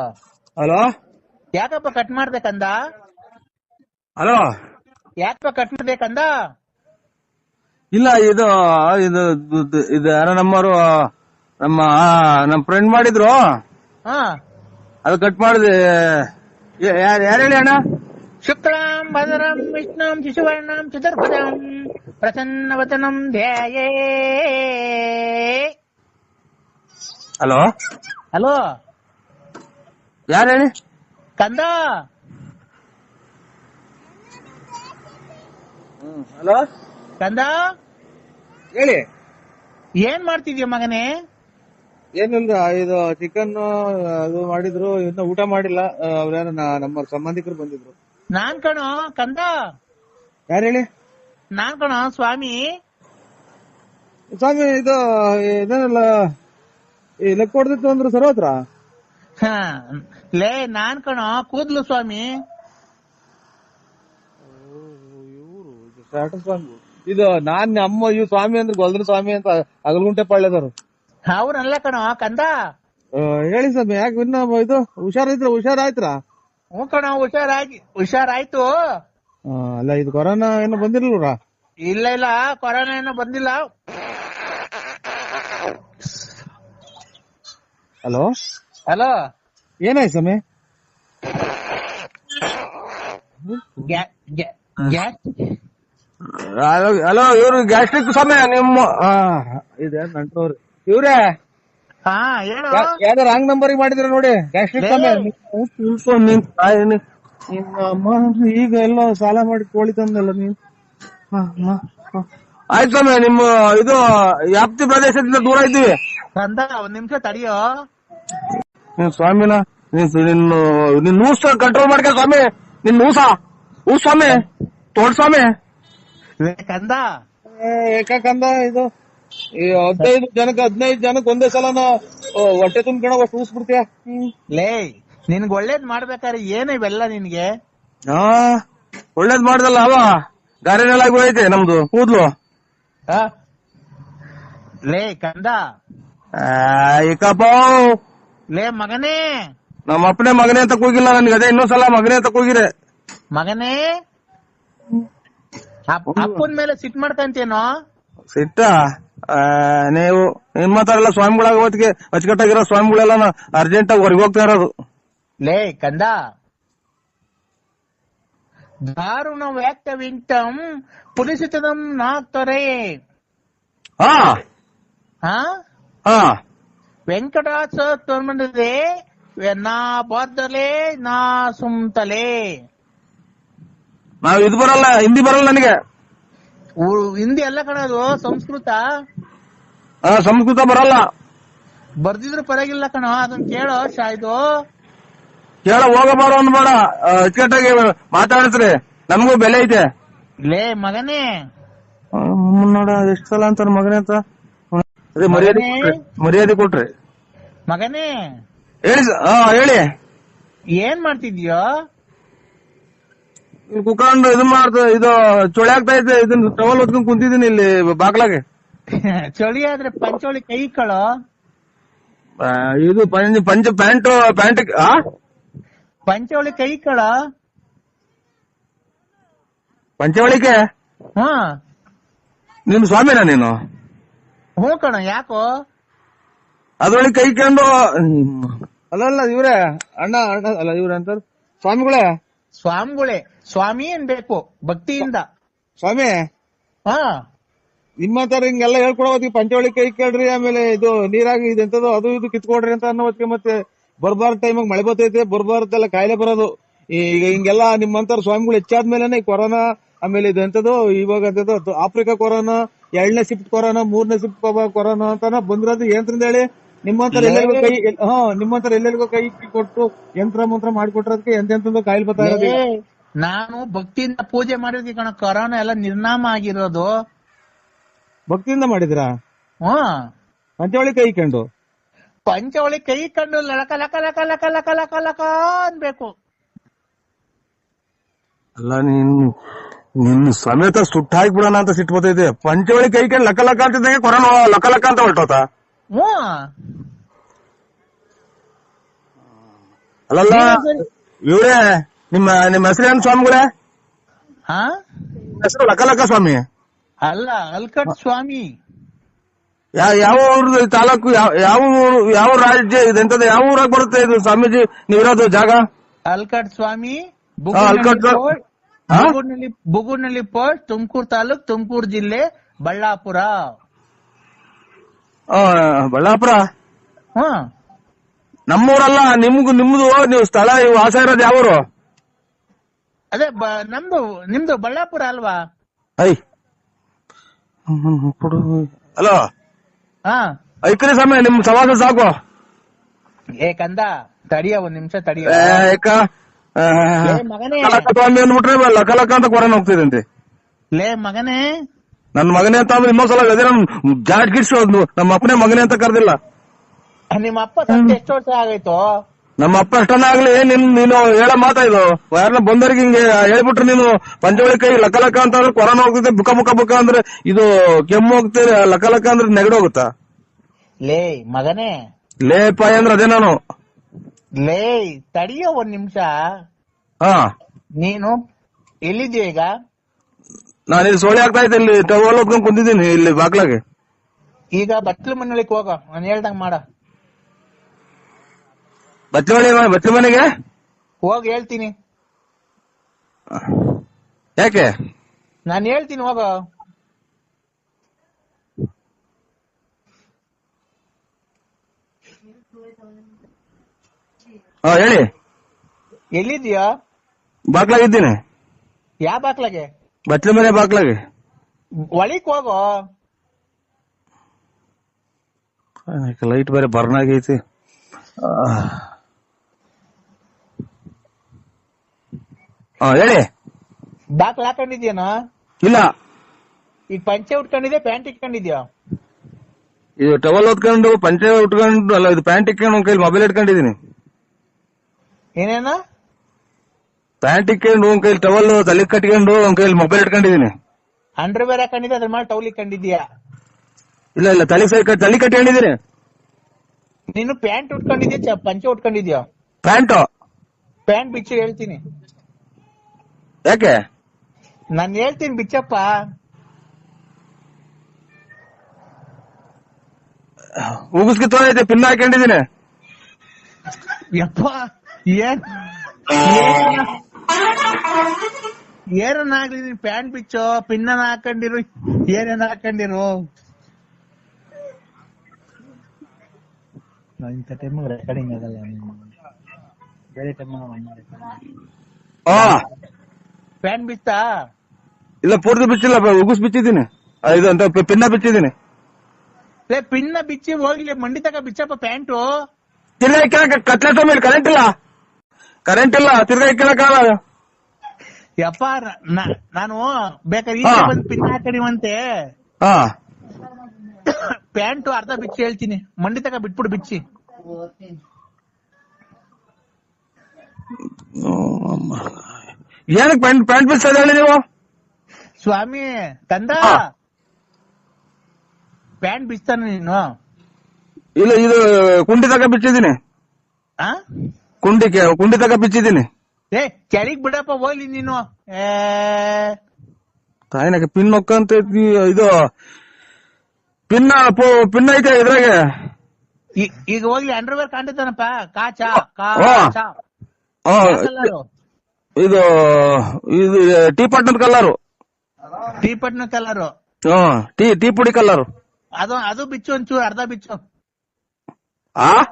Hello ಯಾಕಪ್ಪ cut ಮಾಡ್ಬೇಕಂದ? Hello ಯಾಕಪ್ಪ ಕಟ್ ಮಾಡ್ಬೇಕಂದ? ಇಲ್ಲ ಇದು ಇದು ಇದು- ಯಾರ ನಮ್ಮವರು ನಮ್ಮ ನಮ್ಮ ಫ್ರೆಂಡ್ ಮಾಡಿದ್ರು. ಹಾ. ಅದು ಕಟ್ ಮಾಡಿದೆ. ಯಾರು ಹೇಳಿ ಅಣ್ಣ? ಶುಕ್ಲಾಂ ಭದ್ರಂ ವಿಷ್ಣುಂ ಶಿಶುವರ್ಣಂ ಚತುರ್ಭುಜಂ ಪ್ರಸನ್ನವದನಂ ಧ್ಯಾಯೇ. ಹಲೋ ಹಲೋ ಯಾರು ಹೇಳಿ ಕಂದ ಹಲೋ? ಕಂದ. ಹೇಳಿ. ಏನ್ ಮಾಡ್ತಿದ್ಯ ಮಗನೇ? ಏನಿಲ್ಲ ಇದು ಚಿಕನ್ ಅದು ಮಾಡಿದ್ರು ಇನ್ನ ಊಟ ಮಾಡಿಲ್ಲ. ಅವ್ರೇನ ನಮ್ಮ ಸಂಬಂಧಿಕರು ಬಂದಿದ್ರು. ನಾನ್ ಕಣೋ ಕಂದ. ಯಾರು ಹೇಳಿ ನಾನ್ ಕಣ ಸ್ವಾಮಿ. ಸ್ವಾಮಿ ಇದು ಇದೇನಲ್ಲ ಈ ಲೆಕ್ಕ ಹೊಡೆದಿತ್ತು ಅಂದ್ರು ಸರ್ವತ್ರ? ಹ, ಲೇ ನಾನ್ ಕಣೋ ಕೂದ್ಲು ಸ್ವಾಮಿ. ಸ್ವಾಮಿ. ಇದು ನಾನ್ ಅಮ್ಮ ಇವ್ ಸ್ವಾಮಿ ಅಂದ್ರೆ ಗೊಲ್ದ್ರ ಸ್ವಾಮಿ ಅಂತ ಅಗಲ್ಗುಂಟೆ ಪಾಳ್ಯದವ್ರು. ಅವ್ರಲ್ಲ ಕಣೋ ಕಂದ? ಹೇಳಿ ಸ್ವಾಮಿ ಯಾಕೆ ಇನ್ನ ಇದು ಹುಷಾರಿದ್ರ ಹುಷಾರಾಯ್ತ್ರ? ಹ್ಞೂ ಕಣೋ ಹುಷಾರಾಗಿ ಹುಷಾರಾಯ್ತು. ಆಯ್ತು ಅಲ್ಲ ಇದು ಕೊರೋನಾ ಏನು ಬಂದಿರಲ್ಲ ಇಲ್ಲ ಇಲ್ಲ ಕೊರೋನಾ ಏನು ಬಂದಿಲ್ಲ. ಹಲೋ? ಹಲೋ? ಏನಾಯ್ತು ಸ್ವಾಮಿ? ಹಲೋ ಇವ್ರು ಗ್ಯಾಸ್ಟ್ರಿಕ್ ಸ್ವಾಮಿ ನಿಮ್ಮ ಇದೆ ನಂಟವ್ರು ಇವ್ರೇ? ಯಾವ್ದೋ ರಾಂಗ್ ನಂಬರ್ ಮಾಡಿದ್ರ ನೋಡಿ. ಗ್ಯಾಸ್ಟ್ರಿಕ್ ಸ್ವಾಮಿ. ನಿನ್ ತಾಯಿ ಅಮ್ಮ ಈಗ ಎಲ್ಲೋ ಸಾಲ ಮಾಡಿ ಕೋಳಿ ತಂದಲ್ಲ ನೀನ್. ಆಯ್ತು ಸ್ವಾಮಿ ನಿಮ್ಮ ಇದು ವ್ಯಾಪ್ತಿ ಪ್ರದೇಶದಿಂದ ದೂರ ಇದ್ದೀವಿ. ಕಂದ ಒಂದ್ ನಿಮಿಷ ತಡಿಯೋ. ನೀನ್ ಸ್ವಾಮಿನ ನೀನ್ ನಿನ್ನ ನಿನ್ ಊಸ ಕಂಟ್ರೋಲ್ ಮಾಡ್ಕ ಸ್ವಾಮಿ. ನಿನ್ ಊಸ ಊ ಸ್ವಾಮಿ. ತೋಡ್ ಸ್ವಾಮಿ. ಕಂದ ಏಕಂದ ಇದು ಈ ಹದಿನೈದು ಜನಕ್ಕೆ ಹದಿನೈದು ಜನಕ್ಕೆ ಒಂದೇ ಸಲನ ಓ, ಹೊಟ್ಟೆ ತುಂಬ್ಕೊಳ ಅಷ್ಟು ಊಸ್ಬಿಡ್ತೀಯ ಲೇ ನಿನ್ಗ ಒಳ್ಳೇದ್ ಮಾಡ್ಬೇಕಾದ್ರೆ ಏನೇ ಇವೆಲ್ಲ ನಿನ್ಗೆ? ಹಾ ಒಳ್ಳೇದ್ ಮಾಡ್ದಲ್ಲ ಅವ. ಗಾರೆನೆಲ್ಲ ಹೋಯ್ತೆ ನಮ್ದು ಕೂದ್ಲು. ಆ? ಲೇ ಕಂದ. ಏಕಪ್ಪ ಲೇ ಮಗನೇ. ನಮ್ಮ ಅಪ್ಪನೇ ಮಗನೇ ಅಂತ ಕೂಗಿಲ್ಲ ನನ್ಗೆ. ಅದೇ ಇನ್ನೊಂದ್ಸಲ ಮಗನೇ ಅಂತ ಕೂಗಿರೆ. ಮಗನೇ. ಅಪ್- ಅಪ್ಪನ್ ಮೇಲೆ ಸಿಟ್ ಮಾಡ್ಕಂತೇನೋ ಸಿಟ್ಟ? ಆ, ನೀವು ಸ್ವಾಮಿಗಳ ಸ್ವಾಮಿಗಳಾಗ ಹೊತ್ತಿಗೆ ಅಚ್ಚುಕಟ್ಟಾಗಿರೋ ಸ್ವಾಮಿಗಳೆಲ್ಲ ಅರ್ಜೆಂಟ್ ಆಗಿ ಹೊರಗೆ ಹೋಗ್ತಾ ಇರೋದು. ಲೇ ಕಂದ. ದಾರುಣ ವ್ಯಾಕ್ತವಿಂಟಂ ಪುಲಿಸಿತದಂ ನಾಕ್ತೊರೆ. ಹಾ. ಹಾ? ಹಾ. ತೋರ್ಮಂಡಿದೆ ನಾ ಬದ್ದಲೆ ನಾ ಸುಮ್ತಲೆ. ನಾವ್ ಇದು ಬರಲ್ಲ ಹಿಂದಿ ಬರಲ್ಲ ನನಗೆ. ಹಿಂದಿ ಎಲ್ಲ ಕಣದು ಸಂಸ್ಕೃತ. ಆ, ಸಂಸ್ಕೃತ ಬರಲ್ಲ. ಬರ್ದಿದ್ರು ಪರವಾಗಿಲ್ಲ ಕಣ ಅದನ್ನ ಕೇಳೋ ಶಾಯ್ದು. ಕೇಳ ಹೋಗಬಾರ ಅಂದ್ಬೇಡ ಆ, ಅಚ್ಚುಕಟ್ಟಾಗಿ ಮಾತಾಡಿಸ್ರಿ. ನಮಗೂ ಬೆಲೆ ಐತೆ. ಲೇ ಮಗನೇ. ನೋಡ ಎಷ್ಟ್ ಸಲ ಅಂತಾರ ಮಗನೇ ಅಂತ. ಅದೇ ಮರ್ಯಾದೆ? ಕೊಟ್ರಿ ಮರ್ಯಾದೆ ಕೊಟ್ರಿ. ಮಗನೇ? ಹೇಳಿ ಹಾ ಹೇಳಿ. ಏನ್ ಮಾಡ್ತಿದ್ಯೋ? ಇಲ್ಲಿ ಕುತ್ಕೊಂಡು ಇದು ಮಾಡ್ತಾ ಇದು ಚೊಳೆ ಆಗ್ತಾ ಇದೆ ಇದನ್ನ ಟವಲ್ ಹೊತ್ಕೊಂಡ್ ಕುಂತಿದ್ದೀನಿ ಇಲ್ಲಿ ಬಾಗ್ಲಾಗೆ. ಚಳಿ ಆದ್ರೆ ಪಂಚೋಳಿ ಕೈ ಕಳೋ? ಆ, ಇದು ಪಂಚ ಪಂಚ ಪ್ಯಾಂಟ್ ಪ್ಯಾಂಟ್ ಆ? ಪಂಚೋಳಿ ಕೈ ಕಳ? ಪಂಚವಳಿಕೆ? ಹಾ. ನಿಮ್ ಸ್ವಾಮಿನ ನೀನು? ಹ್ಞೂ ಕಣ ಯಾಕೋ? ಅದ್ರೊಳಗೆ ಕೈ ಕಂಡು ಅಲ್ಲ ಅಲ್ಲ ಇವ್ರೆ ಅಣ್ಣ ಅಣ್ಣ ಅಲ್ಲ ಇವ್ರೆ ಅಂತಾರ? ಸ್ವಾಮಿಗಳೇ? ಸ್ವಾಮಿಗಳೇ ಸ್ವಾಮಿ ಅನ್ಬೇಕು ಭಕ್ತಿಯಿಂದ. ಸ್ವಾಮಿ? ಹಾ. ನಿಮ್ಮ ತರ ಹಿಂಗೆಲ್ಲ ಹೇಳ್ಕೊಡೋ ಹೊತ್ತಿಗೆ ಪಂಚವಳಿ ಕೈ ಕೇಳ್ರಿ ಆಮೇಲೆ ಇದು ನೀರಾಗಿ ಇದೆಂತದೋ ಅದು ಇದು ಕಿತ್ಕೊಡ್ರಿ ಅಂತ ಅನ್ನೋ ಹೊತ್ತಿಗೆ ಮತ್ತೆ ಬರ್ಬಾರ ಟೈಮ್ ಮಳೆ ಬರ್ತೈತೆ ಬರ್ಬಾರ್ದೆಲ್ಲ ಕಾಯಿಲೆ ಬರೋದು. ಈಗ ಹಿಂಗೆಲ್ಲ ನಿಮ್ಮಂತರ ಸ್ವಾಮಿಗಳು ಹೆಚ್ಚಾದ್ಮೇಲೆ ಈ ಕೊರೋನಾ ಆಮೇಲೆ ಇದು ಎಂತದೋ ಇವಾಗ ಎಂತದು ಆಫ್ರಿಕಾ ಕೊರೋನಾ ಎರಡನೇ ಶಿಫ್ಟ್ ಕೊರೋನಾ ಮೂರನೇ ಶಿಫ್ಟ್ ಕೊರೋನಾ ಅಂತಾನ ಬಂದಿರೋದು ಏನ್ರಿಂದ ಹೇಳಿ ನಿಮ್ಮಂತರ ಎಲ್ಲರಿಗೂ ಕೈ ಹಾ ನಿಮ್ಮಂತರ ಎಲ್ಲರಿಗೂ ಕೈ ಕೊಟ್ಟು ಯಂತ್ರ ಮಂತ್ರ ಮಾಡಿಕೊಟ್ಟಿರೋದಕ್ಕೆ ಎಂತ ಕಾಯಿಲೆ ಬರ್ತಾ ಇರೋದು ನಾನು ಭಕ್ತಿಯಿಂದ ಪೂಜೆ ಮಾಡಿದ್ವಿ ಕಣ ಕೊರೋನಾ ಎಲ್ಲ ನಿರ್ನಾಮ ಆಗಿರೋದು. ಭಕ್ತಿಯಿಂದ ಮಾಡಿದ್ರಾ? ಹಾ ಪಂಚವಳಿ ಕೈ ಕಂಡು ಪಂಚವಳಿ ಕೈ ಕಂಡು ಲಕ ಲಕ ಲಕ ಲಕ ಲಕ ಲಕ ಲಕ ಅನ್ಬೇಕು. ಅಲ್ಲ ನೀನ್ ನಿನ್ ಸಮೇತ ಸುಟ್ಟ ಹಾಕ್ಬಿಡೋಣ ಅಂತ ಸಿಟ್ಟು ಬರ್ತೈತೆ ಪಂಚವಳಿ ಕೈ ಕೈ ಲಕ್ಕ ಲಕ್ಕ ಅಂತಿದ್ದಂಗೆ ಕೊರೋನಾ ಲಕ್ಕ ಲಕ್ಕ ಅಂತ ಹೊರಟೋತ. ಅಲ್ಲ ಅಲ್ಲಲ್ಲ ಇವ್ರೇ ನಿಮ್ಮ ನಿಮ್ಮ ಹೆಸರೇನು ಸ್ವಾಮಿಗಳೇ? ಹಾ? ಹೆಸರು ಲಕ್ಕ ಸ್ವಾಮಿ? ಅಲ್ಲ ಅಲ್ಕಟ್ ಸ್ವಾಮಿ. ಯಾವ ಊರು ತಾಲೂಕು ಯಾವ ಊರು ಯಾವ ರಾಜ್ಯ ಇದೆಂತದ ಯಾವ ಊರಾಗ ಬರುತ್ತೆ ಇದು ಸ್ವಾಮೀಜಿ ನೀವಿರೋದು ಜಾಗ? ಅಲ್ಕಟ್ ಸ್ವಾಮಿ ಅಲ್ಕಟ್ ಬುಗುನಲ್ಲಿ ಬುಗುನಲ್ಲಿ ಪೋಸ್ಟ್ ತುಮಕೂರು ತಾಲೂಕ್ ತುಮಕೂರು ಜಿಲ್ಲೆ ಬಳ್ಳಾಪುರ. ಆ, ಬಳ್ಳಾಪುರ? ಹಾ. ನಮ್ಮೂರಲ್ಲ ನಿಮ್ಗೂ ನಿಮ್ದು ನೀವು ಸ್ಥಳ ವಾಸ ಇರೋದು ಯಾವೂರು? ಅದೇ ನಮ್ದು ನಿಮ್ದು ಬಳ್ಳಾಪುರ ಅಲ್ವಾ? ಐ. ಹಲೋ? ಹಾ. ಐಕ್ರಿ ಸಮಯ ನಿಮ್ ಸವಾಸ ಸಾಕು. ಏ ಕಂದ ತಡಿಯ ಒಂದ್ ನಿಮಿಷ ತಡಿಯ ಮಗನೇ. ಸ್ವಾಮಿ ಅಂದ್ಬಿಟ್ರೆ ಲಕ್ಕಲಕ್ಕ ಅಂತ ಕೊರೋನಾ ಹೋಗ್ತಿದಂತೆ. ಲೇ ಮಗನೇ. ನನ್ ಮಗನೇ ಅಂತ ಅಂದ್ರೆ ಇನ್ನೊಂದ್ಸಲ ಅದೇ ನಮ್ ಜಾಟ್ ನಮ್ಮ ಅಪ್ಪನೇ ಮಗನೇ ಅಂತ ಕರ್ದಿಲ್ಲ. ನಿಮ್ಮ ಅಪ್ಪ ಎಷ್ಟು ವರ್ಷ ಆಗೈತು ನಮ್ಮ ಅಪ್ಪ ಅಷ್ಟನ್ನ ಆಗ್ಲಿ ನಿನ್ ನೀನು ಹೇಳ ಮಾತಾ ಇದು. ಯಾರನ್ನ ಬಂದವ್ರಿಗೆ ಹಿಂಗೆ ಹೇಳ್ಬಿಟ್ರೆ ನೀನು ಪಂಚವಳಿ ಕೈ ಲಕ್ಕ ಲಕ್ಕ ಅಂತ ಅಂದ್ರೆ ಕೊರೋನಾ ಹೋಗ್ತದೆ ಬುಕ ಬುಕ ಬುಕ ಅಂದ್ರೆ ಇದು ಕೆಮ್ಮು ಹೋಗ್ತದೆ ಲಕ್ಕ ಲಕ್ಕ ಅಂದ್ರೆ ನೆಗಡಿ ಹೋಗುತ್ತಾ? ಲೇ ಮಗನೇ. ಲೇ ಪಾಯ್ ಅಂದ್ರೆ ಅದೇ ನಾನು. ಲೇ ತಡಿಯ ಒಂದ್ ನಿಮಿಷ. ಹಾ. ನೀನು ಎಲ್ಲಿದ್ಯಾ ಈಗ? ನಾನು ಇಲ್ಲಿ ಸೋಳಿ ಆಗ್ತಾ ಇದ್ದೆ ಇಲ್ಲಿ ಟವಲ್ ಹೊತ್ಕೊಂಡ್ ಕುಂತಿದ್ದೀನಿ ಇಲ್ಲಿ ಬಾಗ್ಲಾಗೆ. ಈಗ ಬಟ್ಲು ಮನೆಯೊಳಗೆ ಹೋಗ ನಾನು ಹೇಳ್ದಂಗ್ ಮಾಡ. ಬಚ್ಚವಳಿ ಬಚ್ಚಲ ಮನೆಗೆ? ಹೋಗ ಹೇಳ್ತೀನಿ. ಯಾಕೆ? ನಾನು ಹೇಳ್ತೀನಿ ಹೋಗ. ಹಾ ಹೇಳಿ. ಎಲ್ಲಿದ್ಯಾ ಬಾಗ್ಲಾಗಿದ್ದೀನಿ ಯಾವ ಬಾಕ್ಲಾಗೆ ಬಚ್ಚಲ ಮನೆ ಬಾಗ್ಲಾಗೆ. ಒಳಿಕ್ ಹೋಗೋ. ಲೈಟ್ ಬೇರೆ ಬರ್ನ್ ಆಗೈತಿ. ಹಾ ಹೇಳಿ. ಬಾಕ್ಲ ಹಾಕೊಂಡಿದ್ಯಾನ ಇಲ್ಲ. ಈಗ ಪಂಚೆ ಉಟ್ಕೊಂಡಿದ್ಯಾ ಪ್ಯಾಂಟ್ ಇಟ್ಕೊಂಡಿದ್ಯಾ? ಇದು ಟವಲ್ ಹೊತ್ಕೊಂಡು ಪಂಚೆ ಉಟ್ಕೊಂಡು ಅಲ್ಲ ಇದು ಪ್ಯಾಂಟ್ ಇಟ್ಕೊಂಡು ಒಂದ್ ಕೈಲಿ ಮೊಬೈಲ್ ಇಟ್ಕೊಂಡಿದೀನಿ ಏನೇನ? ಪ್ಯಾಂಟ್ ಇಕ್ಕೊಂಡು ಒಂದ್ ಕೈಲಿ ಟವಲ್ ತಲೆ ಕಟ್ಕೊಂಡು ಒಂದ್ ಕೈಲಿ ಮೊಬೈಲ್ ಇಟ್ಕೊಂಡಿದೀನಿ. ಅಂಡರ್ ವೇರ್ ಹಾಕೊಂಡಿದ್ದೆ ಅದ್ರ ಮೇಲೆ ಟವಲ್ ಇಕ್ಕೊಂಡಿದ್ಯಾ ಇಲ್ಲ ಇಲ್ಲ ತಲೆ ಸೈ ತಲೆ ಕಟ್ಕೊಂಡಿದೀನಿ. ನೀನು ಪ್ಯಾಂಟ್ ಉಟ್ಕೊಂಡಿದ್ಯಾ ಪಂಚೆ ಉಟ್ಕೊಂಡಿದ್ಯಾ? ಪ್ಯಾಂಟ್. ಪ್ಯಾಂಟ್ ಬಿಚ್ಚಿ ಹೇಳ್ತೀನಿ. ಯಾಕೆ? ನಾನು ಹೇಳ್ತೀನಿ ಬಿಚ್ಚಪ್ಪ. ಉಗುಸ್ಕಿ ತೋರೈತೆ ಪಿನ್ ಹಾಕೊಂಡಿದೀನಿ. ಯಪ್ಪ. ಏನ್? ಏನ- ಏನನ್ನ ಆಗ್ಲಿ ನೀನ್ ಪ್ಯಾಂಟ್ ಬಿಚ್ಚೋ ಪಿನ್ನನ್ನ ಹಾಕೊಂಡಿರು ಏನೇನ್ ಹಾಕೊಂಡಿರು? ಇಂಥ ಟೈಮ್ ರೆಕಾರ್ಡಿಂಗ್ ಆಗಲ್ಲ ಬೇರೆ ಟೈಮ್ ಪ್ಯಾಂಟ್ ಬಿಚ್ಚಾ ಇಲ್ಲ ಪೂರ್ತಿ ಬಿಚ್ಚಿಲ್ಲ ಉಗುಸ್ ಬಿಚ್ಚಿದ್ದೀನಿ. ಐದು ಇದು ಅಂತ ಪಿನ್ನ ಬಿಚ್ಚಿದ್ದೀನಿ. ಲೇ ಪಿನ್ನ ಬಿಚ್ಚಿ ಹೋಗ್ಲಿ ಮಂಡಿ ತಕ ಬಿಚ್ಚಪ್ಪ ಪ್ಯಾಂಟು. ಇಲ್ಲ ಕತ್ಲೆ ಮೇಲೆ ಕರೆಂಟ್ ಇಲ್ಲ. ಕರೆಂಟ್ ಇಲ್ಲ ತಿರ್ಗಾ ಇಕ್ಕಳಕ್ಕಾಗಲ್ಲ ಯಪ್ಪ ನ- ನಾನು ಬೇಕಾದ್ರೆ ಹಾ. ಈಗ ಬಂದ್ ಪಿನ್ ಹಾಕಡಿವಂತೆ ಹಾ. ಪ್ಯಾಂಟ್ ಅರ್ಧ ಬಿಚ್ಚಿ ಹೇಳ್ತೀನಿ. ಮಂಡಿ ತಕ ಬಿಟ್ಬಿಡು ಬಿಚ್ಚಿ. ಏನಕ್ಕೆ ಪ್ಯಾಂಟ್ ಪ್ಯಾಂಟ್ ಬಿಚ್ಚ ಹೇಳಿ ನೀವು? ಸ್ವಾಮಿ ತಂದ? ಹಾ. ಪ್ಯಾಂಟ್ ಬಿಚ್ತಾನ ನೀನು. ಇಲ್ಲ ಇದು ಕುಂಡಿ ತಕ ಬಿಚ್ಚಿದ್ದೀನಿ. ಆ? ಕುಂಡಿ ಕುಂಡಿ ತಗ ಬಿಚ್ಚಿದ್ದೀನಿ ಏ ಕೆಳಗ್ ಬಿಡಪ್ಪ ಹೋಗ್ಲಿ ನೀನು. ಏ. ತಾಯಿನಾಗ ಪಿನ್ ಅಂತ ಇದು ಪಿನ್ನ ಪಿನ್ ಐತೆ ಇದ್ರಾಗೆ. ಈ- ಈಗ ಹೋಗ್ಲಿ ಅಂಡರ್ವೇರ್ ಕಾಣ್ತಾನಪ್ಪ ಕಾಚ ಹಾ. ಕಾಚ ಆ, ಇದು ಇದು ಟೀ ಕಲರ್ ಕಲರು. ಟೀ ಪಟ್ನ ಕಲರು. ಹ್ಮ್ ಟೀ ಟೀ ಪುಡಿ ಕಲರ್. ಅದು ಅದು ಬಿಚ್ಚು ಒಂಚೂರು ಅರ್ಧ ಬಿಚ್ಚು. ಆ?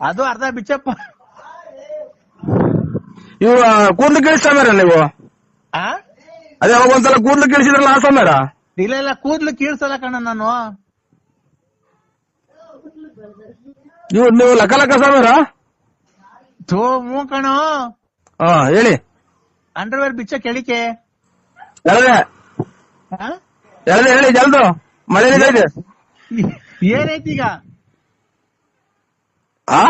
ಅದು ಅರ್ಧ ಬಿಚ್ಚಪ್ಪ. ಇವ ಕೂದ್ಲು ಕೇಳಿಸ್ತಾರ ನೀವು ಆ? ಅದೇ ಅವಾಗ ಒಂದ್ಸಲ ಕೂದ್ಲು ಕೇಳಿಸಿದ್ರಲ್ಲ ಆ ಸಮಯ ಇಲ್ಲ ಇಲ್ಲ ಕೂದ್ಲು ಕೀಳ್ಸಲ್ಲ ಕಣ ನಾನು. ನೀವು ನೀವು ಲಕ ಲಕ ಸಮಯ ಥೋ ಮೂ ಕಣ. ಹಾ ಹೇಳಿ. ಅಂಡರ್ವೇರ್ ಬಿಚ್ಚ ಕೆಳಿಕೆ. ಎಳದೆ. ಆ? ಎಳದೆ ಹೇಳಿ ಜಲ್ದು. ಮಳೆ ಇದೆ ಏನೈತಿ ಈಗ? ಆ?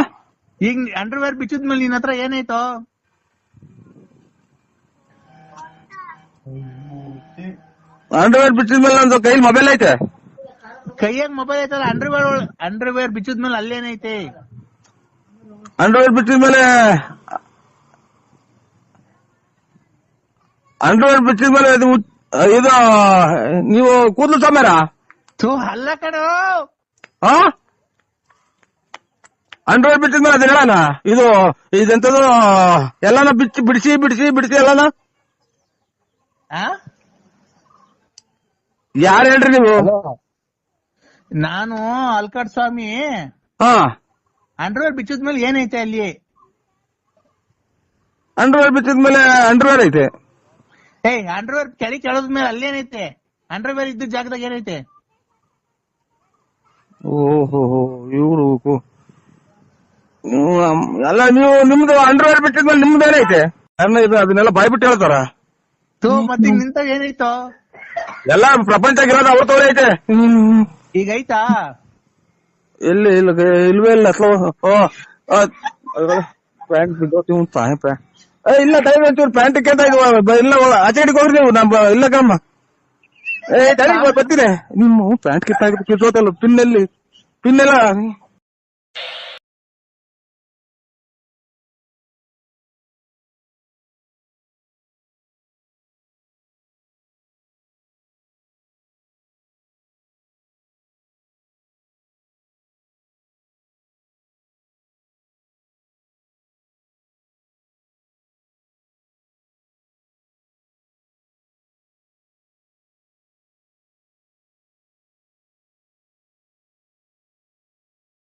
ಈಗ ಅಂಡರ್ವೇರ್ ಬಿಚ್ಚಿದ್ಮೇಲೆ ನಿನ್ನ ಹತ್ರ ಏನಾಯ್ತು? ಅಂಡರ್ವೇರ್ ಬಿಚ್ಚಿದ್ಮೇಲೆ ನಂದು ಕೈಲಿ ಮೊಬೈಲ್ ಐತೆ. ಕೈಯಾಗ ಮೊಬೈಲ್ ಐತಲ್ಲ ಅಂಡರ್ವೇರ್ ಅಂಡರ್ವೇರ್ ಬಿಚ್ಚಿದ್ಮೇಲೆ ಅಲ್ಲೇನೈತೆ ಅಂಡರ್ವೇರ್ ಬಿಚ್ಚಿದ ಮೇಲೆ ಅಂಡರ್ವೇರ್ ಬಿಚ್ಚಿದ ಮೇಲೆ ಇದು ಇದು ನೀವು ಕೂದಲು ಸಮೇರ? ಥೂ ಅಲ್ಲ ಕಣೋ. ಹಾ ಅಂಡರ್ವೇರ್ ಬಿಚ್ಚಿದ ಮೇಲೆ ಇದು ಇದೆಂತದು ಎಲ್ಲಾನ ಬಿಚ್ಚಿ ಬಿಡಿಸಿ ಬಿಡಿಸಿ ಬಿಡಿಸಿ ಎಲ್ಲಾನ? ಯಾರು ಹೇಳ್ರಿ ನೀವು? ನಾನು ಅಲ್ಕಾಡ್ ಸ್ವಾಮಿ. ಹಾ. ಅಂಡರ್ವೇರ್ ಬಿಚ್ಚಿದ್ಮೇಲೆ ಏನೈತೆ ಅಲ್ಲಿ? ಅಂಡರ್ವೇರ್ ಬಿಚ್ಚಿದ ಮೇಲೆ ಅಂಡರ್ವೇರ್ ಐತೆ. ಏಯ್ ಅಂಡರ್ವೇರ್ ಕೆಳಗೆ ಕೆಳದ್ಮೇಲೆ ಅಲ್ಲೇನೈತೆ? ಅಂಡರ್ವೇರ್ ಇದ್ದ ಜಾಗದಾಗ ಏನೈತೆ? ಓಹೋ ಇವ್ರು ಅಲ್ಲ ನೀವು ನಿಮ್ದು ಅಂಡರ್ವೇರ್ ಬಿಟ್ಟಿದ್ಮೇಲೆ ನಿಮ್ದು ಏನೈತೆ? ಅನ್ನ ಇದು ಅದನ್ನೆಲ್ಲ ಬಾಯ್ಬಿಟ್ಟು ಹೇಳ್ತಾರ? ಥೂ ಮತ್ತೆ ನಿಂತ ಏನೈತೋ ಎಲ್ಲ ಪ್ರಪಂಚ ಇರೋದು ಅವ್ರ ತೋರೆ ಐತೆ. ಈಗ ಐತಾ ಎಲ್ಲಿ ಇಲ್ಲ ಇಲ್ವೇ ಇಲ್ಲ ಓ ಪ್ಯಾಂಟ್ ಬಿದ್ದೋತಿ ಒಂದು ತಾಯಿ ಪ್ಯಾಂಟ್. ಇಲ್ಲ ಟೈಮ್ ಒಂಚೂರು ಪ್ಯಾಂಟ್ ಕೇಳ್ತಾ ಇದ್ವ ಇಲ್ಲ ಆಚೆ ಹಿಡ್ಕೊಂಡ್ರಿ ನೀವು ನಮ್ಮ ಇಲ್ಲ ಕಮ್ಮ. ಏ ತಳಿ ಬರ್ತೀನಿ. ನಿಮ್ಮ ಪ್ಯಾಂಟ್ ಕಿತ್ತಾಗ ಕಿತ್ತೋತಲ್ಲ ಪಿನ್ ಎಲ್ಲಿ ಪಿನ್ ಎಲ್ಲ